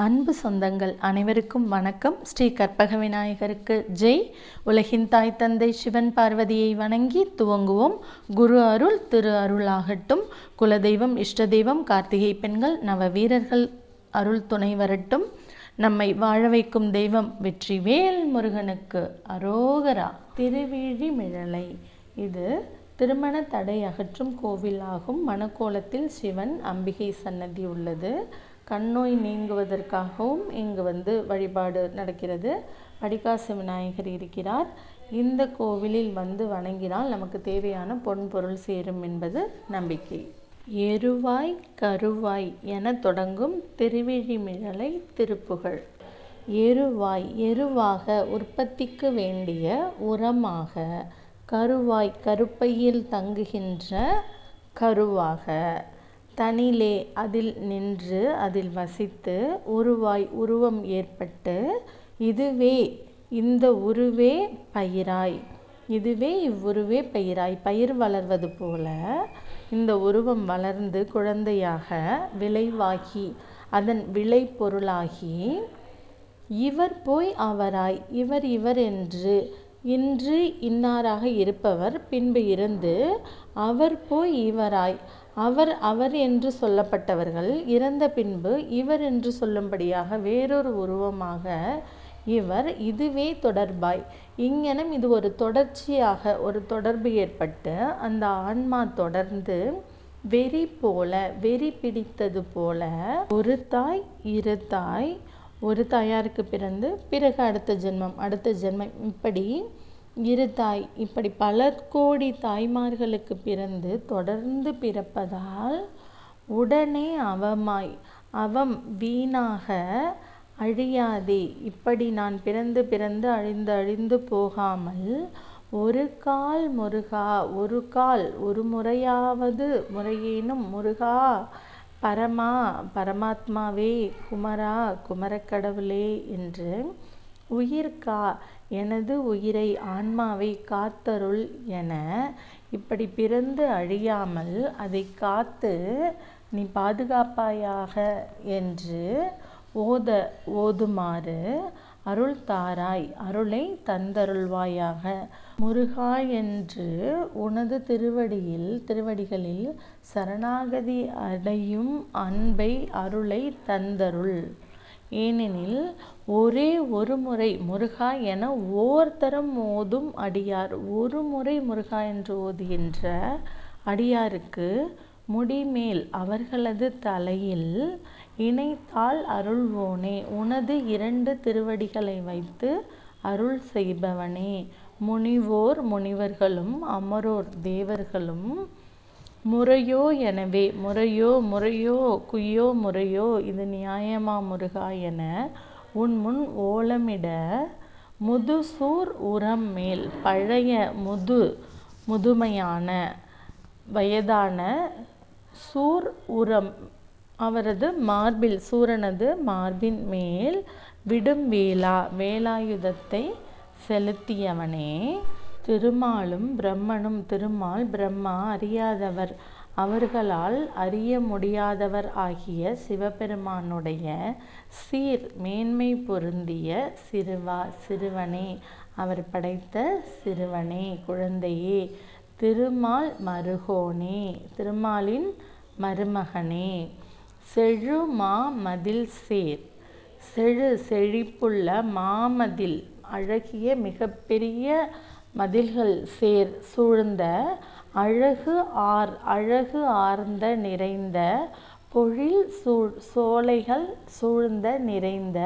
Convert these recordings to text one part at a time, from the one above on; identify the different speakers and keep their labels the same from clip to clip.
Speaker 1: அன்பு சொந்தங்கள் அனைவருக்கும் வணக்கம். ஸ்ரீ கற்பக விநாயகருக்கு ஜெய். உலகின் தாய் தந்தை சிவன் பார்வதியை வணங்கி துவங்குவோம். குரு அருள் திரு அருளாகட்டும். குலதெய்வம் இஷ்ட தெய்வம் கார்த்திகை பெண்கள் நவ வீரர்கள் அருள் துணை வரட்டும். நம்மை வாழ வைக்கும் தெய்வம் வெற்றி வேல் முருகனுக்கு அரோகரா. திருவிழி மிழலை. இது திருமண தடை அகற்றும் கோவிலாகும். மணக்கோலத்தில் சிவன் அம்பிகை சன்னதி உள்ளது. கண்ணோய் நீங்குவதற்காகவும் இங்கு வந்து வழிபாடு நடக்கிறது. படிகாசு விநாயகர் இருக்கிறார். இந்த கோவிலில் வந்து வணங்கினால் நமக்கு தேவையான பொன் பொருள் சேரும் என்பது நம்பிக்கை. எருவாய் கருவாய் என தொடங்கும் திருவிழிமிழலை திருப்புகழ். எருவாய் எருவாக உற்பத்திக்கு வேண்டிய உரமாக கருவாய் கருப்பையில் தங்குகின்ற கருவாக. தனிலே அதில் நின்று அதில் வசித்து உருவாய் உருவம் ஏற்பட்டு இதுவே இந்த உருவே பயிராய். இதுவே இவ்வுருவே பயிராய். பயிர் வளர்வது போல இந்த உருவம் வளர்ந்து குழந்தையாக விளைவாகி அதன் விளை பொருளாகி இவர் போய் அவராய் இவர் இவர் என்று இன்று இன்னாராக இருப்பவர் பின்பு இருந்து அவர் போய் இவராய். அவர் அவர் என்று சொல்லப்பட்டவர்கள் இறந்த பின்பு இவர் என்று சொல்லும்படியாக வேறொரு உருவமாக இவர் இதுவே தொடர்பாய். இங்கனம் இது ஒரு தொடர்ச்சியாக ஒரு தொடர்பு ஏற்பட்டு அந்த ஆன்மா தொடர்ந்து வெறி போல வெறி பிடித்தது போல ஒரு தாய் இரு தாய் ஒரு தாயாருக்கு பிறந்து பிறகு அடுத்த ஜென்மம் அடுத்த ஜென்மம். இப்படி இரு தாய். இப்படி பல கோடி தாய்மார்களுக்கு பிறந்து தொடர்ந்து பிறப்பதால் உடனே அவமாய் அவம் வீணாக அழியாதே. இப்படி நான் பிறந்து பிறந்து அழிந்து அழிந்து போகாமல் ஒரு கால் முருகா ஒரு கால் ஒரு முறையாவது முறையேனும் முருகா பரமா பரமாத்மாவே குமரா குமரக்கடவுளே என்று உயிர்கா எனது உயிரை ஆன்மாவை காத்தருள் என இப்படி பிறந்து அழியாமல் அதை காத்து நீ பாதுகாப்பாயாக என்று ஓத ஓதுமாறு அருள் தாராய் அருளை தந்தருள்வாயாக. முருகா என்று உனது திருவடியில் திருவடிகளில் சரணாகதி அடையும் அன்பை அருளை தந்தருள். ஏனெனில் ஒரே ஒரு முறை முருகா என ஓர்தரம் ஓதும் அடியார். ஒரு முறை முருகா என்று ஓதுகின்ற அடியாருக்கு முடிமேல் அவர்களது தலையில் இணைத்தால் அருள்வோனே உனது இரண்டு திருவடிகளை வைத்து அருள் செய்பவனே. முனிவோர் முனிவர்களும் அமரோர் தேவர்களும் முறையோ எனவே முறையோ முறையோ குய்யோ முறையோ இது நியாயமா முருகா என உன் முன் ஓலமிட முதுசூர் உரம் மேல் பழைய முது முதுமையான வயதான சூர் உரம் அவரது மார்பில் சூரனது மார்பின் மேல் விடும் வேளா வேலாயுதத்தை செலுத்தியவனே. திருமாலும் பிரம்மனும் திருமால் பிரம்மா அறியாதவர். அவர்களால் அறிய முடியாதவர் ஆகிய சிவபெருமானுடைய சீர் மேன்மை பொருந்திய சிறுவா சிறுவனே. அவர் படைத்த சிறுவனே குழந்தையே. திருமால் மருகோனே திருமாலின் மருமகனே. செழு மா மதில் சேர். செழு செழிப்புள்ள மாமதில் அழகிய மிகப்பெரிய மதில்கள் சேர் சூழ்ந்த அழகு ஆர் அழகு ஆர்ந்த நிறைந்த பொழில் சூழ் சோலைகள் சூழ்ந்த நிறைந்த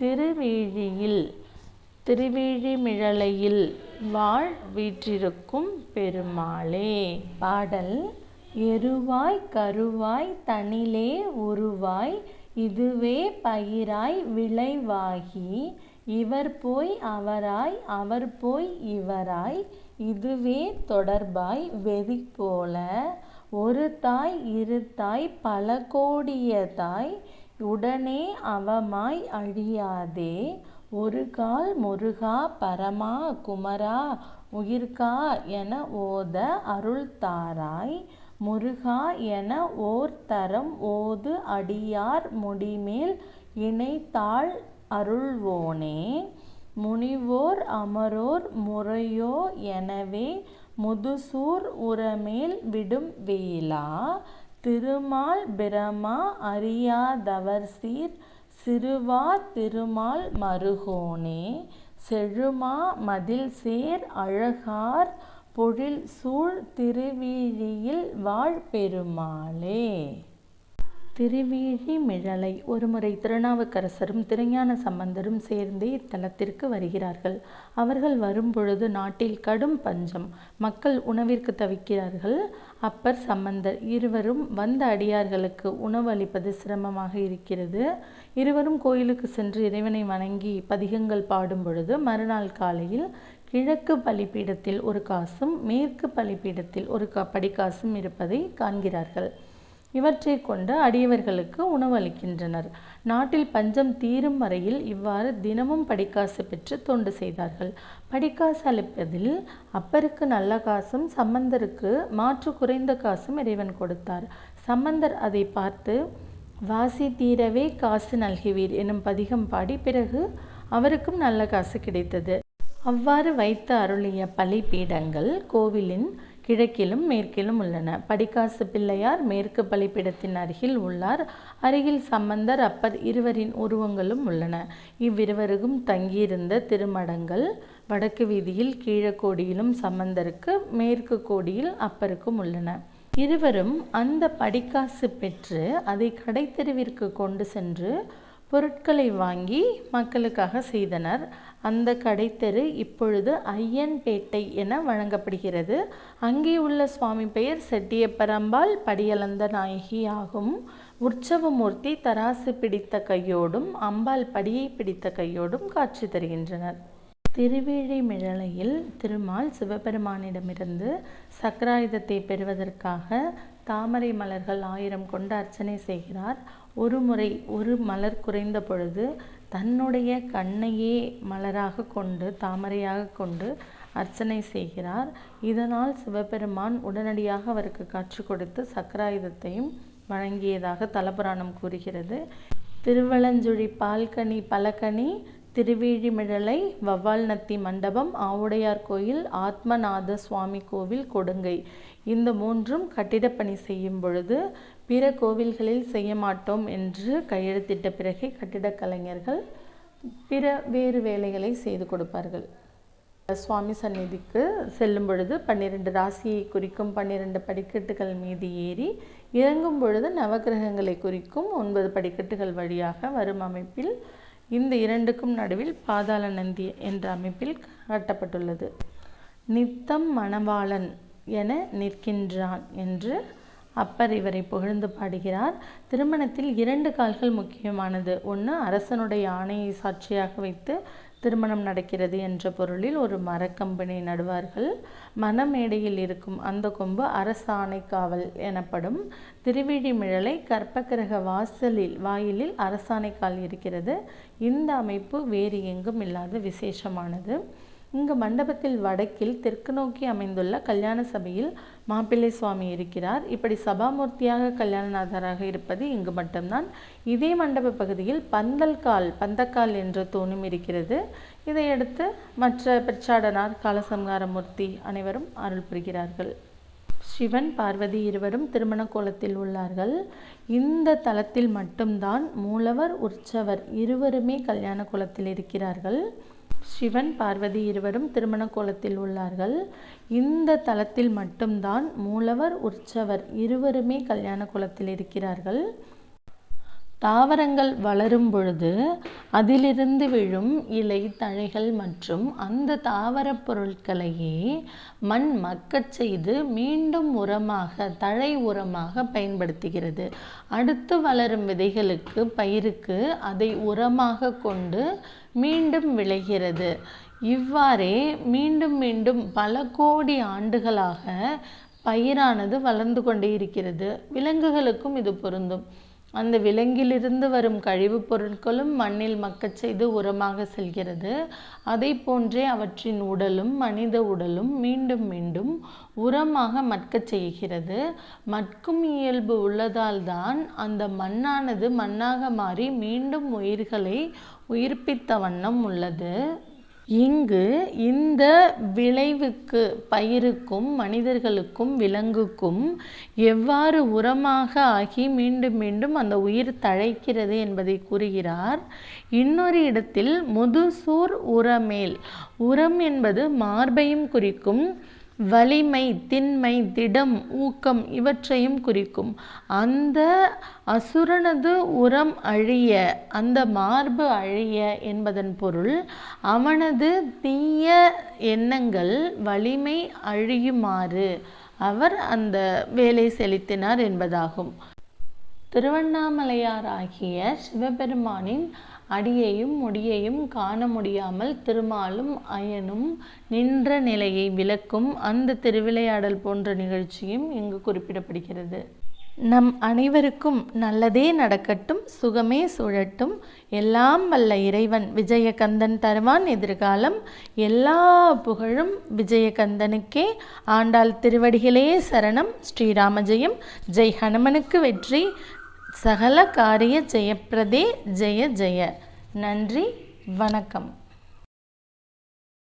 Speaker 1: திருவீழியில் திருவிழிமிழலையில் வாழ் வீற்றிருக்கும் பெருமாளே. பாடல் எருவாய் கருவாய் தனிலே உருவாய் இதுவே பயிராய் விளைவாகி இவர் போய் அவராய் அவர் போய் இவராய் இதுவே தொடர்பாய் வெறி போல ஒரு தாய் இரு தாய் பல கோடிய தாய் உடனே அவமாய் அழியாதே. ஒரு கால் முருகா பரமா குமரா உயிர்கா என ஓத அருள்தாராய் முருகா என ஓர் தரம் ஓது அடியார் முடிமேல் இணைத்தாள் அருள்வோனே. முனிவோர் அமரோர் முறையோ எனவே முதுசூர் உரமேல் விடும் வேளா. திருமால் பிரமா அறியாதவர்சீர் சிறுவார் திருமால் மருகோனே. செழுமா மதிள்சேர் அழகார் பொழில்சூழ் திருவீழியில் வாழ் பெருமாளே. திருவிழிமிழலை ஒருமுறை திருநாவுக்கரசரும் திருஞான சம்பந்தரும் சேர்ந்து இத்தலத்திற்கு வருகிறார்கள். அவர்கள் வரும்பொழுது நாட்டில் கடும் பஞ்சம். மக்கள் உணவிற்கு தவிக்கிறார்கள். அப்பர் சம்பந்தர் இருவரும் வந்த அடியார்களுக்கு உணவு அளிப்பது சிரமமாக இருக்கிறது. இருவரும் கோயிலுக்கு சென்று இறைவனை வணங்கி பதிகங்கள் பாடும் பொழுது மறுநாள் காலையில் கிழக்கு பலிப்பீடத்தில் ஒரு காசும் மேற்கு பலிப்பீடத்தில் ஒரு படிக்காசும் இருப்பதை காண்கிறார்கள். இவற்றை கொண்டு அடியவர்களுக்கு உணவளிக்கின்றனர். நாட்டில் பஞ்சம் தீரும் வரையில் இவ்வாறு தினமும் படிக்காசு பெற்று தொண்டு செய்தார்கள். படிக்காசு அளிப்பதில் அப்பருக்கு நல்ல காசும் சம்பந்தருக்கு மாற்று குறைந்த காசும் இறைவன் கொடுத்தார். சம்பந்தர் அதை பார்த்து வாசி தீரவே காசு நல்குவீர் எனும் பதிகம் பாடி பிறகு அவருக்கும் நல்ல காசு கிடைத்தது. அவ்வாறு வைத்து அருளிய பலிபீடங்கள் கோவிலின் கிழக்கிலும் மேற்கிலும் உள்ளன. படிக்காசு பிள்ளையார் மேற்கு பலிப்பிடத்தின் அருகில் உள்ளார். அருகில் சம்பந்தர் அப்பர் இருவரின் உருவங்களும் உள்ளன. இவ்விருவருக்கும் தங்கியிருந்த திருமடங்கள் வடக்கு வீதியில் கீழக்கோடியிலும் சம்பந்தருக்கு மேற்கு கோடியில் அப்பருக்கும் உள்ளன. இருவரும் அந்த படிக்காசு பெற்று அதை கடைத்தெருவிற்கு கொண்டு சென்று பொருட்களை வாங்கி மக்களுக்காக செய்தனர். அந்த கடைத்தெரு இப்பொழுது ஐயன்பேட்டை என வழங்கப்படுகிறது. அங்கே உள்ள சுவாமி பெயர் செட்டியப்பரம்பாள் படியளந்த நாயகி ஆகும். உற்சவமூர்த்தி தராசு பிடித்த கையோடும் அம்பாள் படியை பிடித்த கையோடும் காட்சி தருகின்றனர். திருவேழிமிழலையில் திருமால் சிவபெருமானிடமிருந்து சக்கராயுதத்தை பெறுவதற்காக தாமரை மலர்கள் ஆயிரம் கொண்டு அர்ச்சனை செய்கிறார். ஒரு முறை ஒரு மலர் குறைந்த பொழுது தன்னுடைய கண்ணையே மலராக கொண்டு தாமரையாக கொண்டு அர்ச்சனை செய்கிறார். இதனால் சிவபெருமான் உடனடியாக அவருக்கு காட்சி கொடுத்து சக்கராயுதத்தையும் வழங்கியதாக தலபுராணம் கூறுகிறது. திருவலஞ்சுழி பால்கனி பலகனி திருவீழிமிழலை வவ்வால் நத்தி மண்டபம் ஆவுடையார் கோயில் ஆத்மநாத சுவாமி கோவில் கொடுங்கை. இந்த மூன்றும் கட்டிடப்பணி செய்யும் பொழுது பிற கோவில்களில் செய்ய மாட்டோம் என்று கையெழுத்திட்ட பிறகே கட்டிடக் கலைஞர்கள் பிற வேறு வேலைகளை செய்து கொடுப்பார்கள். சுவாமி சந்நிதிக்கு செல்லும் பொழுது பன்னிரண்டு ராசியை குறிக்கும் பன்னிரண்டு படிக்கட்டுகள் மீது ஏறி இறங்கும் பொழுது நவகிரகங்களை குறிக்கும் ஒன்பது படிக்கட்டுகள் வழியாக வரும் அமைப்பில் இந்த இரண்டுக்கும் நடுவில் பாதாள நந்தி என்ற அமைப்பில் காட்டப்பட்டுள்ளது. நித்தம் மணவாளன் என நிற்கின்றான் என்று அப்பர் இவரை புகழ்ந்து பாடுகிறார். திருமணத்தில் இரண்டு கால்கள் முக்கியமானது. ஒன்று அரசனுடைய ஆணையை சாட்சியாக வைத்து திருமணம் நடக்கிறது என்ற பொருளில் ஒரு மரக்கம்பினை நடுவார்கள். மனமேடையில் இருக்கும் அந்த கொம்பு அரசாணை காவல் எனப்படும். திருவிழிமிழலை கற்பக்கிரக வாசலில் வாயிலில் அரசாணை கால் இருக்கிறது. இந்த அமைப்பு வேறு எங்கும் இல்லாத விசேஷமானது. இங்கு மண்டபத்தில் வடக்கில் தெற்கு நோக்கி அமைந்துள்ள கல்யாண சபையில் மாப்பிள்ளை சுவாமி இருக்கிறார். இப்படி சபாமூர்த்தியாக கல்யாணநாதராக இருப்பது இங்கு மட்டும்தான். இதே மண்டப பகுதியில் பந்தல்கால் பந்தக்கால் என்ற தூணும் இருக்கிறது. இதையடுத்து மற்ற பெற்றாடனார் காலசம்காரமூர்த்தி அனைவரும் அருள் புரிகிறார்கள். சிவன் பார்வதி இருவரும் திருமண கோலத்தில் உள்ளார்கள். இந்த தலத்தில் மட்டும்தான் மூலவர் உற்சவர் இருவருமே கல்யாண கோலத்தில் இருக்கிறார்கள். சிவன் பார்வதி இருவரும் திருமண கோலத்தில் உள்ளார்கள். இந்த தலத்தில் மட்டும்தான் மூலவர் உற்சவர் இருவருமே கல்யாண கோலத்தில் இருக்கிறார்கள். தாவரங்கள் வளரும் பொழுது அதிலிருந்து விழும் இலை தழைகள் மற்றும் அந்த தாவரப் பொருட்களையே மண் மக்கச் செய்து மீண்டும் உரமாக தழை உரமாக பயன்படுத்துகிறது. அடுத்து வளரும் விதைகளுக்கு பயிருக்கு அதை உரமாக கொண்டு மீண்டும் விளைகிறது. இவ்வாறே மீண்டும் மீண்டும் பல கோடி ஆண்டுகளாக பயிரானது வளர்ந்து கொண்டே இருக்கிறது. விலங்குகளுக்கும் இது பொருந்தும். அந்த விலங்கிலிருந்து வரும் கழிவுப் பொருட்களும் மண்ணில் மக்கச் செய்து உரமாக செல்கிறது. அதை போன்றே அவற்றின் உடலும் மனித உடலும் மீண்டும் மீண்டும் உரமாக மட்கச் செய்கிறது. மட்கும் இயல்பு உள்ளதால் தான் அந்த மண்ணானது மண்ணாக மாறி மீண்டும் உயிர்களை உயிர்ப்பித்த வண்ணம் உள்ளது. இங்கு இந்த விளைவுக்கு பயிருக்கும் மனிதர்களுக்கும் விலங்குக்கும் எவ்வாறு உரமாக ஆகி மீண்டும் மீண்டும் அந்த உயிர் தழைக்கிறது என்பதை கூறுகிறார். இன்னொரு இடத்தில் முதுசூர் உரமேல். உரம் என்பது மார்பையும் குறிக்கும் வலிமை திண்மை திடம் ஊக்கம் இவற்றையும் குறிக்கும். அந்த அசுரனது உரம் அழிய அந்த மார்பு அழிய என்பதன் பொருள் அவனது தீய எண்ணங்கள் வலிமை அழியுமாறு அவர் அந்த வேலை செலுத்தினார் என்பதாகும். திருவண்ணாமலையாராகிய சிவபெருமானின் அடியையும் முடியையும் காண முடியாமல் திருமாலும் அயனும் நின்ற நிலையை விளக்கும் அந்த திருவிளையாடல் போன்ற நிகழ்ச்சியும் இங்கு குறிப்பிடப்படுகிறது. நம் அனைவருக்கும் நல்லதே நடக்கட்டும் சுகமே சுழட்டும். எல்லாம் வல்ல இறைவன் விஜயகந்தன் தருவான் எதிர்காலம். எல்லா புகழும் விஜயகந்தனுக்கே. ஆண்டாள் திருவடிகளே சரணம். ஸ்ரீராமஜெயம் ஜெய் ஹனுமனுக்கு வெற்றி. சகல காரிய ஜெயப்பிரதே ஜெய ஜெய. நன்றி வணக்கம்.